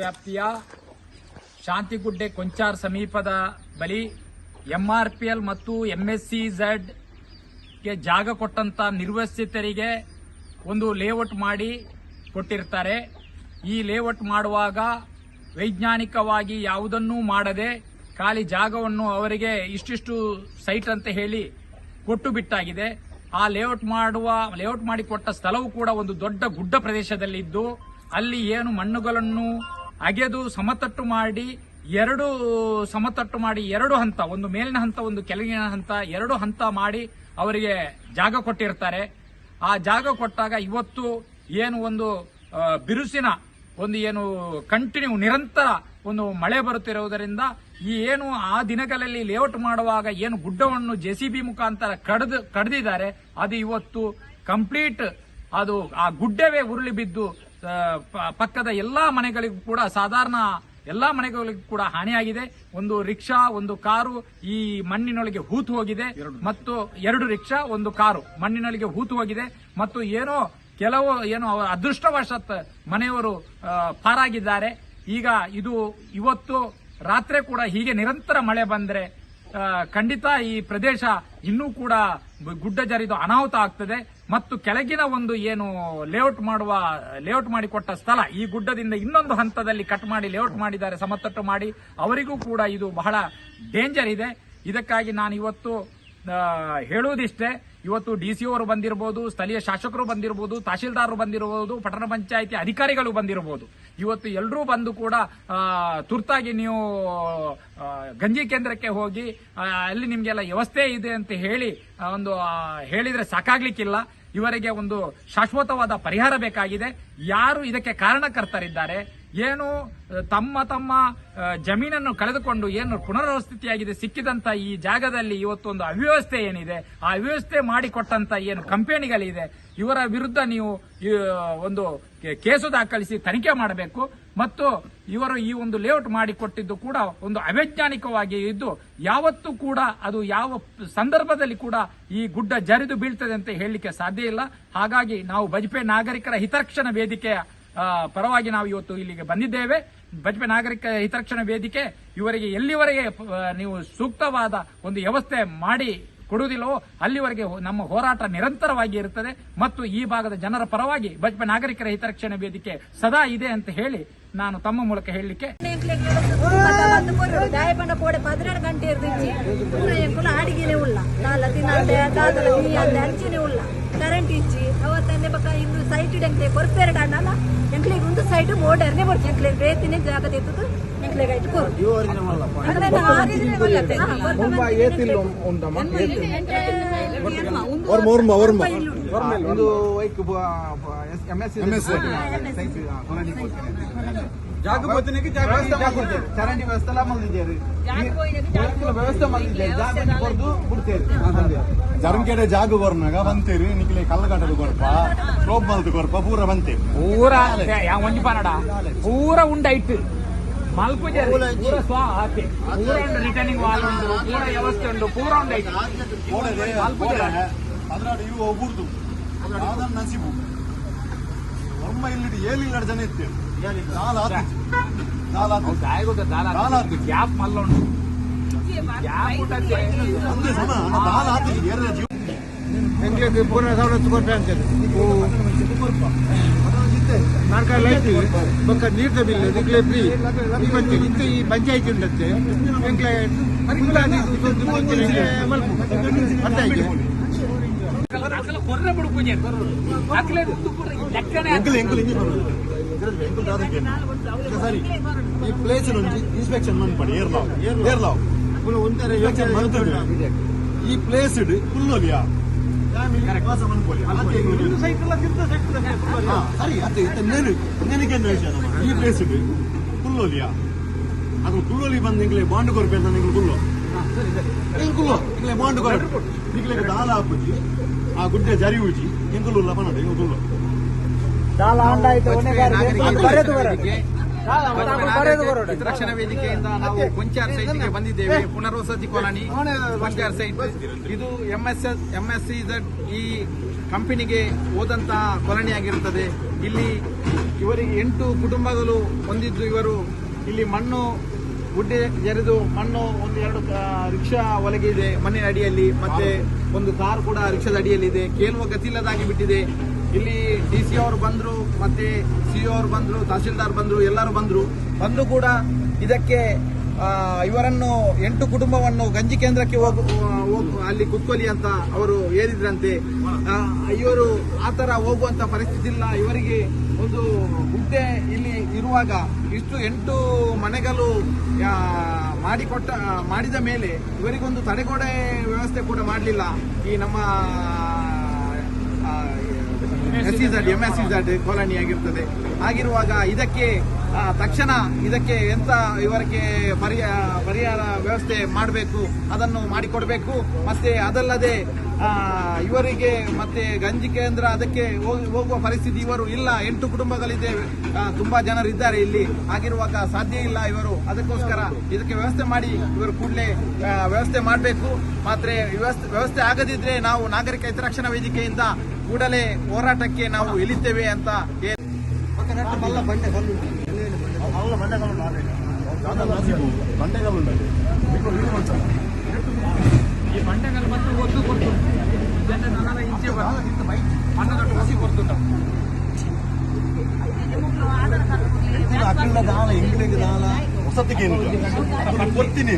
ವ್ಯಾಪ್ತಿಯ ಶಾಂತಿಗುಡ್ಡೆ ಕೊಂಚಾರ್ ಸಮೀಪದ ಬಳಿ ಎಂಆರ್ಪಿಎಲ್ ಮತ್ತು ಎಂಎಸ್ಸಿ ಜಡ್ಗೆ ಜಾಗ ಕೊಟ್ಟಂತ ನಿರ್ವಸಿತರಿಗೆ ಒಂದು ಲೇಔಟ್ ಮಾಡಿ ಕೊಟ್ಟಿರ್ತಾರೆ. ಈ ಲೇಔಟ್ ಮಾಡುವಾಗ ವೈಜ್ಞಾನಿಕವಾಗಿ ಯಾವುದನ್ನೂ ಮಾಡದೆ ಖಾಲಿ ಜಾಗವನ್ನು ಅವರಿಗೆ ಇಷ್ಟಿಷ್ಟು ಸೈಟ್ ಅಂತ ಹೇಳಿ ಕೊಟ್ಟು ಬಿಟ್ಟಾಗಿದೆ. ಆ ಲೇಔಟ್ ಮಾಡುವ, ಲೇಔಟ್ ಮಾಡಿಕೊಟ್ಟ ಸ್ಥಳವು ಕೂಡ ಒಂದು ದೊಡ್ಡ ಗುಡ್ಡ ಪ್ರದೇಶದಲ್ಲಿದ್ದು, ಅಲ್ಲಿ ಏನು ಮಣ್ಣುಗಳನ್ನು ಅಗೆದು ಸಮತಟ್ಟು ಮಾಡಿ, ಎರಡು ಸಮತಟ್ಟು ಮಾಡಿ, ಎರಡು ಹಂತ, ಒಂದು ಮೇಲಿನ ಹಂತ, ಒಂದು ಕೆಳಗಿನ ಹಂತ, ಎರಡು ಹಂತ ಮಾಡಿ ಅವರಿಗೆ ಜಾಗ ಕೊಟ್ಟಿರ್ತಾರೆ. ಆ ಜಾಗ ಕೊಟ್ಟಾಗ ಇವತ್ತು ಏನು ಒಂದು ಬಿರುಸಿನ ಒಂದು ಏನು ಕಂಟಿನ್ಯೂ ನಿರಂತರ ಒಂದು ಮಳೆ ಬರುತ್ತಿರುವುದರಿಂದ ಈ ಏನು ಆ ದಿನಗಳಲ್ಲಿ ಲೇಔಟ್ ಮಾಡುವಾಗ ಏನು ಗುಡ್ಡವನ್ನು ಜೆಸಿಬಿ ಮುಖಾಂತರ ಕಡ್ದು, ಕಡ್ದಿದ್ದಾರೆ, ಅದು ಇವತ್ತು ಕಂಪ್ಲೀಟ್ ಅದು ಆ ಗುಡ್ಡವೇ ಉರುಳಿ ಬಿದ್ದು ಪಕ್ಕದ ಎಲ್ಲಾ ಮನೆಗಳಿಗೂ ಕೂಡ ಸಾಧಾರಣ ಎಲ್ಲಾ ಮನೆಗಳಿಗೂ ಕೂಡ ಹಾನಿಯಾಗಿದೆ. ಒಂದು ರಿಕ್ಷಾ ಒಂದು ಕಾರು ಈ ಮಣ್ಣಿನೊಳಗೆ ಹೂತು ಹೋಗಿದೆ. ಮತ್ತು ಎರಡು ರಿಕ್ಷಾ ಒಂದು ಕಾರು ಮಣ್ಣಿನೊಳಗೆ ಹೂತು ಹೋಗಿದೆ. ಮತ್ತು ಏನೋ ಕೆಲವು ಏನೋ ಅದೃಷ್ಟವಶಾತ್ ಮನೆಯವರು ಪಾರಾಗಿದ್ದಾರೆ. ಈಗ ಇದು ಇವತ್ತು ರಾತ್ರಿ ಕೂಡ ಹೀಗೆ ನಿರಂತರ ಮಳೆ ಬಂದ್ರೆ ಖಂಡಿತ ಈ ಪ್ರದೇಶ ಇನ್ನೂ ಕೂಡ ಗುಡ್ಡ ಜರಿದು ಅನಾಹುತ ಆಗ್ತದೆ ಮತ್ತು ಕೆಳಗಿನ ಒಂದು ಏನು ಲೇಔಟ್ ಮಾಡುವ ಲೇಔಟ್ ಮಾಡಿಕೊಟ್ಟ ಸ್ಥಳ, ಈ ಗುಡ್ಡದಿಂದ ಇನ್ನೊಂದು ಹಂತದಲ್ಲಿ ಕಟ್ ಮಾಡಿ ಲೇಔಟ್ ಮಾಡಿದ್ದಾರೆ, ಸಮತಟ್ಟು ಮಾಡಿ, ಅವರಿಗೂ ಕೂಡ ಇದು ಬಹಳ ಡೇಂಜರ್ ಇದೆ. ಇದಕ್ಕಾಗಿ ನಾನು ಇವತ್ತು ಹೇಳುವುದಿಷ್ಟೇ, ಇವತ್ತು ಡಿ ಸಿ ಅವರು ಬಂದಿರಬಹುದು ಸ್ಥಳೀಯ ಶಾಸಕರು ಬಂದಿರಬಹುದು ತಹಶೀಲ್ದಾರರು ಬಂದಿರಬಹುದು ಪಟ್ಟಣ ಪಂಚಾಯಿತಿ ಅಧಿಕಾರಿಗಳು ಬಂದಿರಬಹುದು ಇವತ್ತು ಎಲ್ಲರೂ ಬಂದು ಕೂಡ ತುರ್ತಾಗಿ ನೀವು ಗಂಜಿ ಕೇಂದ್ರಕ್ಕೆ ಹೋಗಿ ಅಲ್ಲಿ ನಿಮ್ಗೆಲ್ಲ ವ್ಯವಸ್ಥೆ ಇದೆ ಅಂತ ಹೇಳಿ ಒಂದು ಹೇಳಿದ್ರೆ ಸಾಕಾಗ್ಲಿಕ್ಕಿಲ್ಲ. ಇವರಿಗೆ ಒಂದು ಶಾಶ್ವತವಾದ ಪರಿಹಾರ ಬೇಕಾಗಿದೆ. ಯಾರು ಇದಕ್ಕೆ ಕಾರಣಕರ್ತರಿದ್ದಾರೆ? ಏನು ತಮ್ಮ ತಮ್ಮ ಜಮೀನನ್ನು ಕಳೆದುಕೊಂಡು ಏನು ಪುನರ್ವಸ್ಥಿತಿಯಾಗಿದೆ ಸಿಕ್ಕಿದಂತ ಈ ಜಾಗದಲ್ಲಿ ಇವತ್ತೊಂದು ಅವ್ಯವಸ್ಥೆ ಏನಿದೆ, ಆ ಅವ್ಯವಸ್ಥೆ ಮಾಡಿಕೊಟ್ಟಂತ ಏನು ಕಂಪನಿಗಳಿದೆ, ಇವರ ವಿರುದ್ಧ ನೀವು ಒಂದು ಕೇಸು ದಾಖಲಿಸಿ ತನಿಖೆ ಮಾಡಬೇಕು, ಮತ್ತು ಇವರು ಈ ಒಂದು ಲೇಔಟ್ ಮಾಡಿಕೊಟ್ಟಿದ್ದು ಕೂಡ ಒಂದು ಅವೈಜ್ಞಾನಿಕವಾಗಿ ಇದ್ದು, ಯಾವತ್ತೂ ಕೂಡ ಅದು ಯಾವ ಸಂದರ್ಭದಲ್ಲಿ ಕೂಡ ಈ ಗುಡ್ಡ ಜರಿದು ಬೀಳ್ತದೆ ಅಂತ ಹೇಳಲಿಕ್ಕೆ ಸಾಧ್ಯ ಇಲ್ಲ. ಹಾಗಾಗಿ ನಾವು ಬಜಪೆ ನಾಗರಿಕರ ಹಿತರಕ್ಷಣಾ ವೇದಿಕೆಯ ಪರವಾಗಿ ನಾವು ಇವತ್ತು ಇಲ್ಲಿಗೆ ಬಂದಿದ್ದೇವೆ. ಬಜ್ಪೆ ನಾಗರಿಕ ಹಿತರಕ್ಷಣಾ ವೇದಿಕೆ ಇವರಿಗೆ ಎಲ್ಲಿವರೆಗೆ ನೀವು ಸೂಕ್ತವಾದ ಒಂದು ವ್ಯವಸ್ಥೆ ಮಾಡಿ ಕೊಡುವುದಿಲ್ಲವೋ ಅಲ್ಲಿವರೆಗೆ ನಮ್ಮ ಹೋರಾಟ ನಿರಂತರವಾಗಿ ಇರುತ್ತದೆ. ಮತ್ತು ಈ ಭಾಗದ ಜನರ ಪರವಾಗಿ ಬಜ್ಪೆ ನಾಗರಿಕರ ಹಿತರಕ್ಷಣಾ ವೇದಿಕೆ ಸದಾ ಇದೆ ಅಂತ ಹೇಳಿ ನಾನು ತಮ್ಮ ಮೂಲಕ ಹೇಳಲಿಕ್ಕೆ ಕರೆಂಟ್ ಇಚ್ಚಿ ಅವತ್ತನ್ನೆ ಬಕ್ಕ ಇನ್ನು ಸೈಟ್ ಎಂಕ್ಲೆ ಬರ್ಪೇರೆ ಡಾಂಡಲ್ಲ ಎಂಕ್ಲೆಗೆ ಒಂದು ಸೈಟ್ ಮೋಡರ್ನೆ ಬರ್ತಿ ಎಂಕ್ಲೆ ಬೇತಿನೇ ಜಾಗ ಇದ್ದದು ಎಂಕ್ಲೆಗೆ ಆಯ್ತು ಕೋರ್ ಒಂದು ಎಂ ಎಸ್ ಬದಲಿಗೆ ಚರಂಡಿ ವ್ಯವಸ್ಥೆ ಎಲ್ಲ ಮಲ್ದಿದ್ದೇವೆ ವ್ಯವಸ್ಥೆ ಮಲ್ದಿದ್ದೇವೆ ಜಾಗ ಕೊಡ್ದು ಬಿಡ್ತೇವೆ ಜರಂಕೆಡೆ ಜಾಗ ಬರ್ನಾಗ ಬಂತೀರಿ ನಿಕ್ಲೆ ಕಲ್ಲಗಟ್ಟಲು ಕೊರ್ಪ ರೋಪ್ ಮಲ್ದು ಕೊರಪ ಪೂರ ಬಂತೇವೆ ಪೂರ ಯಾ ಒಂಜಿ ಪಾನಡ ಪೂರ ಉಂಡೈಟ್ ಮಲ್ಪುಜೆ ಪೂರ ಸ್ವಾ ಆತೆ ಪೂರ ಉಂಡು ರಿಟರ್ನಿಂಗ್ ವಾಲ್ ಉಂಡು ಪೂರ ವ್ಯವಸ್ಥೆ ಉಂಡು ಪೂರ ಉಂಡೈಟ್ ಅದ್ರಾಡು ಇವು ಒಬ್ಬರ್ದು ಯಾವ್ದನ್ನ ನಸಿಬು ವರ್ಮ ಇಲ್ಲಿ ಏಳಿಲ್ಲ ಜನ ಇತ್ತೇವೆ ನಾಲ್ ಆತು ನಾಲ್ ಆತು ದಾಲ ಹಾಕ್ತಿತ್ತು. ಗ್ಯಾಪ್ ಮಲ್ಲ ಉಂಡು ಗ್ಯಾಪ್ ಉಂಟಂತೆ ಒಂದೇ ಸಮ ನಾಲ್ ಆತು ಏರ ಜೀವ ಎಂಗ್ಲಿಗೆ ಪೂರ್ಣ ಸವಲತ್ತು ಕೊಟ್ಟೆ ಅಂತೇಳಿ ನಾಲ್ಕ ಲೈಟ್ ಬೊಕ್ಕ ನೀರ್ದ ಬಿಲ್ ನಿಕ್ಲೆ ಫ್ರೀ ಇವತ್ತು ಇಂತ ಈ ಪಂಚಾಯತಿ ಉಂಡತ್ತೆ ಎಂಕ್ಲೆ ಮುಂದಾದಿ ಇದೊಂದು ಗೊಂಚಲಿಗೆ ಮಲ್ಪು ಅರ್ಥ ಆಯ್ತು ಅಕಲ ಕೊರ್ರೆ ಬಿಡು ಈ ಪ್ಲೇಸ್ ಇನ್ಸ್ಪೆಕ್ಷನ್ ಮಾಡ್ಪಡಿ ಏರ್ಲಾವ್ ಏರ್ಲಾವ್ ಪುನಃ ಒಂದರ ಇನ್ಸ್ಪೆಕ್ಷನ್ ಮಾಡ್ತಾರೆ ಈ ಪ್ಲೇಸ್ ಇಡ್ ಫುಲ್ಲೋಲಿಯಾ ವಾಸ ಮನ್ಪೋಲಿ ಹಾ, ಸರಿ ಅತ್ತೆ ಇತ್ತ ನೇನು ನೆನಕೆ ವಿಷಯ ಈ ಪ್ಲೇಸ್ ಇಡ್ ಫುಲ್ಲೋಲಿಯಾ ಅದು ಕುಳ್ಳೋಲಿ ಬಂದು ನಿಂಗ್ಲೆ ಬಾಂಡ್ ಕೊರ್ಪೆ ಅಂತ ನಿಂಗ್ಲು ಕುಲ್ಲೋ ಎಂಕುಲ್ಲೋ ನಿಂಗ್ಲೆ ಬಾಂಡ್ ಕೊರ್ಪೆ ನಿಂಗ್ಲೆ ದಾಲ ಹಾಪುಜಿ ಆ ಗುಡ್ಡೆ ಜರಿ ಉಜಿ ಹಿತರಕ್ಷಣಾ ವೇದಿಕೆಯಿಂದ ನಾವು ಕೊಂಚಾರ್ ಸೈಟ್ಗೆ ಬಂದಿದ್ದೇವೆ. ಪುನರ್ವಸತಿ ಕಾಲನಿ ಕೊಂಚಾರ್ ಸೈಟ್. ಇದು ಎಂಎಸ್ ಎಂಎಸ್ಸಿ ಈ ಕಂಪನಿಗೆ ಹೋದಂತಹ ಕಾಲನಿ ಆಗಿರುತ್ತದೆ. ಇಲ್ಲಿ ಇವರಿಗೆ ಎಂಟು ಕುಟುಂಬಗಳು ಹೊಂದಿದ್ದು ಇವರು. ಇಲ್ಲಿ ಮಣ್ಣು ಗುಡ್ಡೆ ಜರಿದು ಮಣ್ಣು ಒಂದು ಎರಡು ರಿಕ್ಷಾ ಒಲಗಿದೆ ಮಣ್ಣಿನ ಅಡಿಯಲ್ಲಿ ಮತ್ತೆ ಒಂದು ಕಾರ್ ಕೂಡ ರಿಕ್ಷಾದ ಅಡಿಯಲ್ಲಿ ಇದೆ. ಕೇಳುವ ಗತಿಯಿಲ್ಲದಾಗಿ ಬಿಟ್ಟಿದೆ. ಇಲ್ಲಿ ಡಿ ಸಿ ಅವರು ಬಂದರು ಮತ್ತೆ ಸಿ ಅವರು ಬಂದರು ತಹಸೀಲ್ದಾರ್ ಬಂದರು ಎಲ್ಲರೂ ಬಂದರು. ಬಂದ್ರು ಕೂಡ ಇದಕ್ಕೆ ಆ, ಇವರನ್ನು ಎಂಟು ಕುಟುಂಬವನ್ನು ಗಂಜಿ ಕೇಂದ್ರಕ್ಕೆ ಹೋಗ ಅಲ್ಲಿ ಕುತ್ಕೊಲಿ ಅಂತ ಅವರು ಹೇಳಿದ್ರಂತೆ. ಆ, ಇವರು ಆತರ ಹೋಗುವಂತ ಪರಿಸ್ಥಿತಿ ಇಲ್ಲ. ಇವರಿಗೆ ಒಂದು ಹುದ್ದೆ ಇಲ್ಲಿ ಇರುವಾಗ ಇಷ್ಟು ಎಂಟು ಮನೆಗಳು ಮಾಡಿಕೊಟ್ಟ, ಮಾಡಿದ ಮೇಲೆ ಇವರಿಗೊಂದು ತಡೆಗೋಡೆ ವ್ಯವಸ್ಥೆ ಕೂಡ ಮಾಡಲಿಲ್ಲ. ಈ ನಮ್ಮ S E Z M S E Z ಆಗಿರ್ತದೆ. ಆಗಿರುವಾಗ ಇದಕ್ಕೆ ತಕ್ಷಣ ಇದಕ್ಕೆ ಎಂತ ಇವರಿಗೆ ಪರಿಹಾರ ಪರಿಹಾರ ವ್ಯವಸ್ಥೆ ಮಾಡಬೇಕು, ಅದನ್ನು ಮಾಡಿಕೊಡ್ಬೇಕು, ಮತ್ತೆ ಅದಲ್ಲದೆ ಇವರಿಗೆ ಮತ್ತೆ ಗಂಜಿ ಕೇಂದ್ರ ಅದಕ್ಕೆ ಹೋಗ್- ಹೋಗುವ ಪರಿಸ್ಥಿತಿ ಇವರು ಇಲ್ಲ. ಎಂಟು ಕುಟುಂಬಗಳಿದೆ ತುಂಬಾ ಜನರಿದ್ದಾರೆ ಇಲ್ಲಿ. ಆಗಿರುವಾಗ ಸಾಧ್ಯ ಇಲ್ಲ ಇವರು. ಅದಕ್ಕೋಸ್ಕರ ಇದಕ್ಕೆ ವ್ಯವಸ್ಥೆ ಮಾಡಿ ಇವರು ಕೂಡಲೇ ವ್ಯವಸ್ಥೆ ಮಾಡಬೇಕು. ಮಾತ್ರ ವ್ಯವಸ್ಥೆ ವ್ಯವಸ್ಥೆ ಆಗದಿದ್ರೆ ನಾವು ನಾಗರಿಕ ಹಿತರಕ್ಷಣಾ ವೇದಿಕೆಯಿಂದ ಕೂಡಲೇ ಹೋರಾಟಕ್ಕೆ ನಾವು ಇಳಿತೇವೆ ಅಂತ ಈ ಬಂಡೆಗಳು ಬಂದು ಒದ್ದು ಕೊಡ್ತು ಇದೆಲ್ಲ ನಾನೆಲ್ಲ ಈಚೆ ಬಂದು ಮಣ್ಣು ಹಸಿ ಕೊಡ್ತು ಅಖಂಡ ದಾಳ ಇಂಗ್ಲಿಗೆ ದಾಳ ಹೊಸತಿಗೆ ಕೊಡ್ತೀನಿ